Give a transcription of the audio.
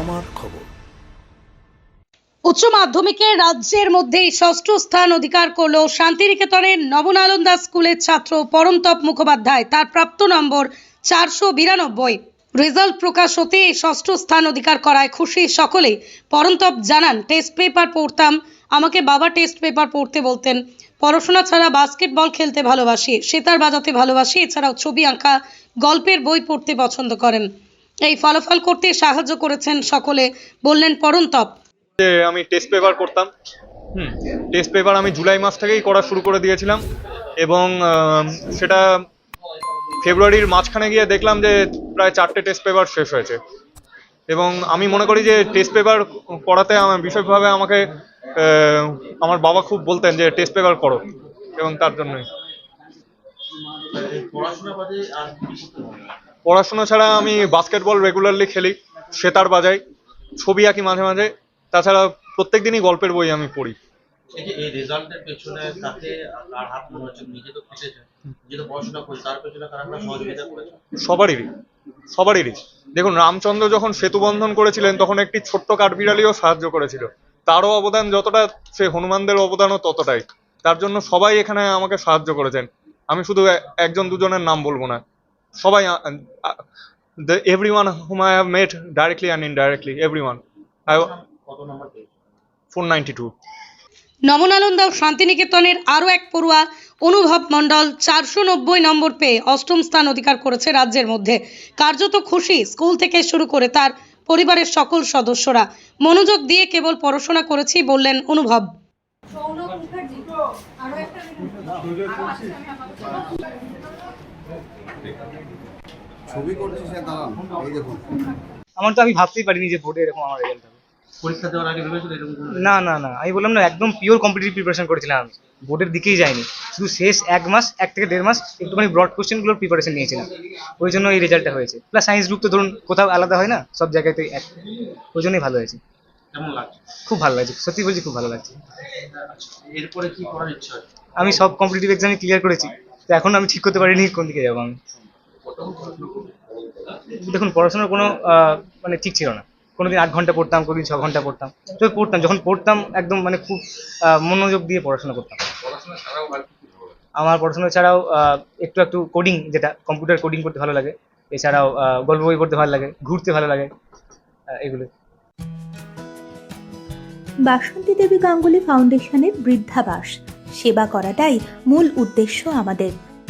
আমার খবর। উচ্চ মাধ্যমিকে রাজ্যের মধ্যেই ষষ্ঠ স্থান অধিকার করল শান্তিনিকেতনের নবনালন্দা স্কুলের ছাত্র পরমতপ মুখোপাধ্যায়। তার প্রাপ্ত নম্বর চারশো বিরানব্বই। রেজাল্ট প্রকাশ হতে ষষ্ঠ স্থান অধিকার করায় খুশি সকলেই পরমতপ জানান, টেস্ট পেপার পড়তাম। আমাকে বাবা টেস্ট পেপার পড়তে বলতেন, পড়াশোনা ছাড়া বাস্কেটবল খেলতে ভালোবাসি। সেতার বাজাতে ভালোবাসি। এছাড়াও ছবি আঁকা, গল্পের বই পড়তে পছন্দ করেন। এই ফলাফল করতে সাহায্য করেছেন সকলে বললেন পরমতপ যে আমি টেস্ট পেপার করতাম। হুম টেস্ট পেপার আমি জুলাই মাস থেকেই করা শুরু করে দিয়েছিলাম এবং সেটা ফেব্রুয়ারির মাঝখানে গিয়ে দেখলাম যে প্রায় চারটে টেস্ট পেপার শেষ হয়েছে। এবং আমি মনে করি যে টেস্ট পেপার পড়াতে আমার বিশেষভাবে আমাকে আমার বাবা খুব বলতেন যে টেস্ট পেপার করো এবং তার জন্যই। পড়াশোনা বাদে আর করতে পড়াশোনা ছাড়া আমি বাস্কেটবল রেগুলারলি খেলি সেতার বাজাই ছবি আঁকি মাঝে মাঝে তাছাড়া প্রত্যেকদিনই গল্পের বই আমি পড়ি। এই রেজাল্টের পেছনে তাতে আর হাত মনে হচ্ছে? নিজে তো খেটেছে নিজে তো পড়াশোনা করছে তার পেছনে কারা কারা সহযোগিতা করেছে? সবারই। সবারই। দেখুন রামচন্দ্র যখন সেতু বন্ধন করেছিলেন তখন একটি ছোট্ট কাঠবিড়ালিও সাহায্য করেছিল। তারও অবদান যতটা সে হনুমানদের অবদানও ততটাই। তার জন্য সবাই এখানে আমাকে সাহায্য করেছেন। আমি শুধু একজন দুজনের নাম বলব না। সবাই every one hmm I have met directly and indirectly every one I কত নম্বর পেয়েছে ফোর নাইনটি টু নবনালন্দা ও শান্তিনিকেতনের আরও এক পড়ুয়া অনুভব মণ্ডল চারশো নব্বই নম্বর পেয়ে অষ্টম স্থান অধিকার করেছে রাজ্যের মধ্যে। কার্যত খুশি স্কুল থেকে শুরু করে তার পরিবারের সকল সদস্যরা। মনোযোগ দিয়ে কেবল পড়াশোনা করেছি বললেন অনুভব। ছবি করছি সে দাঁড়ান এই দেখুন। আমার তো আমি ভাবতেই পারিনি যে বোর্ডে এরকম আমার রেজাল্ট হবে। পরীক্ষা দেওয়ার আগে ভেবেছিল এরকম না না না আমি বললাম না একদম পিওর কম্পিটিটিভ প্রিপারেশন করেছিলাম। আমি বোর্ডের দিকেই যাইনি। শুধু শেষ এক মাস এক থেকে দেড় মাস একটুখানি ব্রড কোশ্চেনগুলোর প্রিপারেশন নিয়েছিলাম। ওই জন্য এই রেজাল্টটা হয়েছে। প্লাস সায়েন্স গ্রুপ তো ধরুন কোথাও আলাদা হয় না সব জায়গাতেই এক। ওই জন্যই ভালো হয়েছে। কেমন লাগছে? খুব ভালো লাগছে সত্যি বলছি খুব ভালো লাগছে। এরপরে কি করার ইচ্ছা আমি সব কম্পিটিটিভ এক্সামে ক্লিয়ার করেছি। তো এখন আমি ঠিক করতে পারিনি কোন দিকে যাব আমি। দেখুন, পড়াশোনার কোনো মানে ঠিক ছিল না। কোনোদিন আট ঘণ্টা পড়তাম, কোনোদিন ছ ঘণ্টা পড়তাম। তো পড়তাম, যখন পড়তাম, একদম মানে খুব মনোযোগ দিয়ে পড়াশোনা করতাম। আমার পড়াশোনা ছাড়াও একটু একটু কোডিং যেটা কম্পিউটার কোডিং করতে ভালো লাগে। এছাড়াও গল্প বই পড়তে ভালো লাগে, ঘুরতে ভালো লাগে এগুলো। বাসন্তী দেবী গাঙ্গুলি ফাউন্ডেশনের বৃদ্ধাবাস। সেবা করাটাই মূল উদ্দেশ্য আমাদের।